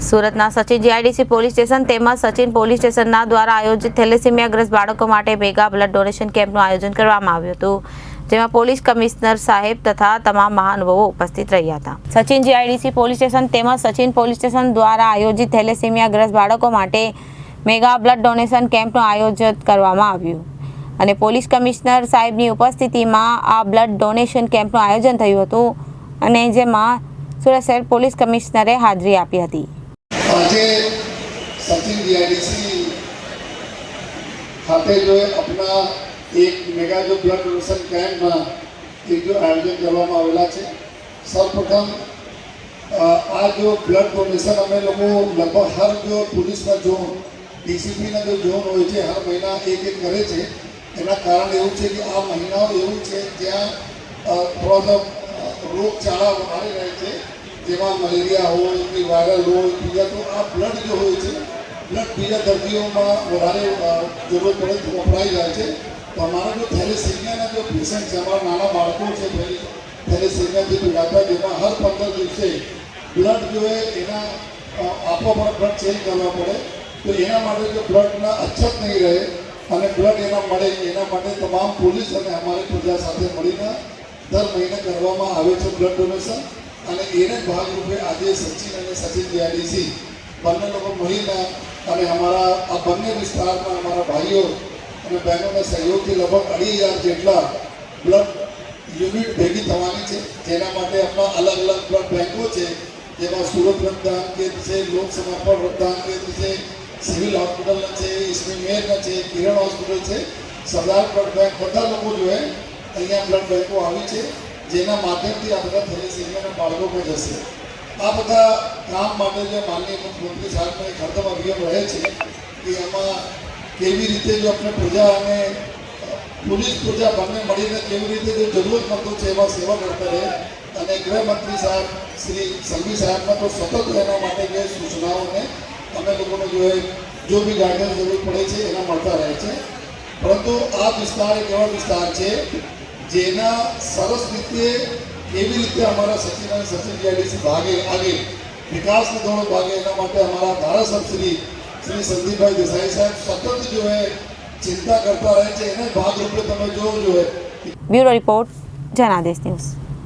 સુરતના Sachin GIDC police station તેમજ Sachin police સ્ટેશનના દ્વારા આયોજિત થેલેસીમિયાગ્રસ્ત બાળકો માટે મેગા બ્લડ ડોનેશન કેમ્પનું આયોજન કરવામાં આવ્યું હતું, જેમાં પોલીસ કમિશનર સાહેબ તથા તમામ મહાનુભાવો ઉપસ્થિત રહ્યા હતા. સચિન જીઆઈડીસી પોલીસ સ્ટેશન તેમજ સચિન પોલીસ સ્ટેશન દ્વારા આયોજિત થેલેસીમિયાગ્રસ્ત બાળકો માટે મેગા બ્લડ ડોનેશન કેમ્પનું આયોજન કરવામાં આવ્યું અને પોલીસ કમિશનર સાહેબની ઉપસ્થિતિમાં આ બ્લડ ડોનેશન કેમ્પનું આયોજન થયું હતું અને જેમાં સુરત શહેર પોલીસ કમિશનરે હાજરી આપી હતી. આજે સચિન ડીઆઈડીસી ખાતે જો આપણા એક મેગા જો બ્લડ ડોનેશન કેમ્પમાં એક જો આયોજન કરવામાં આવેલા છે. સૌપ્રથમ આ જો બ્લડ ડોનેશન અમે લોકો લગભગ હર જો પોલીસના ઝોન ડીસીપીના જો ઝોન હોય છે, હર મહિના એક એક કરે છે. એના કારણ એવું છે કે આ મહિનાઓ એવું છે જ્યાં થોડા રોગચાળા વધારે રહે છે. જેમાં મલેરિયા હોય કે વાયરલ હોય બીજા તો આ બ્લડ જો હોય છે બ્લડ બીજા દર્દીઓમાં વધારે જરૂર પડે વપરાઈ જાય છે. તો અમારા જો થેલેસેમિયાના જો પેશન્ટ છે, અમારા નાના બાળકો છે, થેલે- થેલેસેમિયાથી પીડાતા જેમાં હર પંદર દિવસે બ્લડ જો એના આપો પડે બ્લડ ચેન્જ કરવા પડે. તો એના માટે જો બ્લડના અછત નહીં રહે અને બ્લડ એના મળે, એના માટે તમામ પોલીસ અને અમારી પ્રજા સાથે મળીને દર મહિને કરવામાં આવે છે બ્લડ ડોનેશન અને એને ભાગરૂપે આજે સચિન અને સચિન જીઆઈડીસી બંને લોકો મળીને અને અમારા, આ બંને વિસ્તારમાં અમારા ભાઈઓ અને બહેનોના સહયોગથી લગભગ અઢી હજાર જેટલા બ્લડ યુનિટ ભેગી થવાની છે. જેના માટે આપણા અલગ અલગ બ્લડ બેંકો છે. જેમાં સુરત રક્તદાન કેન્દ્ર છે લોક સમર્પણ રક્તદાન કેન્દ્ર છે, સિવિલ હોસ્પિટલના છે, ઇસ્મી મેરના છે, કિરણ હોસ્પિટલ છે. સરદાર બ્લડ બેંક બધા લોકો જોઈએ અહીંયા બ્લડ બેંકો આવી છે. જેના માધ્યમથી આ બધા થેલેસેમિયાના બાળકો પણ જશે. આ બધા કામ માટે જે માનનીય મુખ્યમંત્રી સાહેબનો એક હરદમ અભિગમ રહે છે કે એમાં કેવી રીતે જો આપણે પ્રજા અને પોલીસ પ્રજા બંને મળીને કેવી રીતે જે જરૂરતમંદો છે એવા સેવા કરતા રહે. અને ગૃહમંત્રી સાહેબ, શ્રી સંઘવી સાહેબના તો સતત એના માટે જે સૂચનાઓને અમે લોકોને જો જો બી ગાઈડન્સ જરૂર પડે છે, એના મળતા રહે છે. પરંતુ આ વિસ્તાર એક એવો વિસ્તાર છે જેના સરસ રીતે કેવી રીતે અમારા સચિન અને સચિન ભાગે આગે, વિકાસની દોડ ભાગે, એના માટે અમારા ધારાસભ્ય શ્રી શ્રી સંદીપભાઈ દેસાઈ સાહેબ સતત જો એ ચિંતા કરતા રહે છે, એને ભાગરૂપે તમે જોવો જોઈએ બ્યુરો રિપોર્ટ જનાદેશ ન્યૂઝ.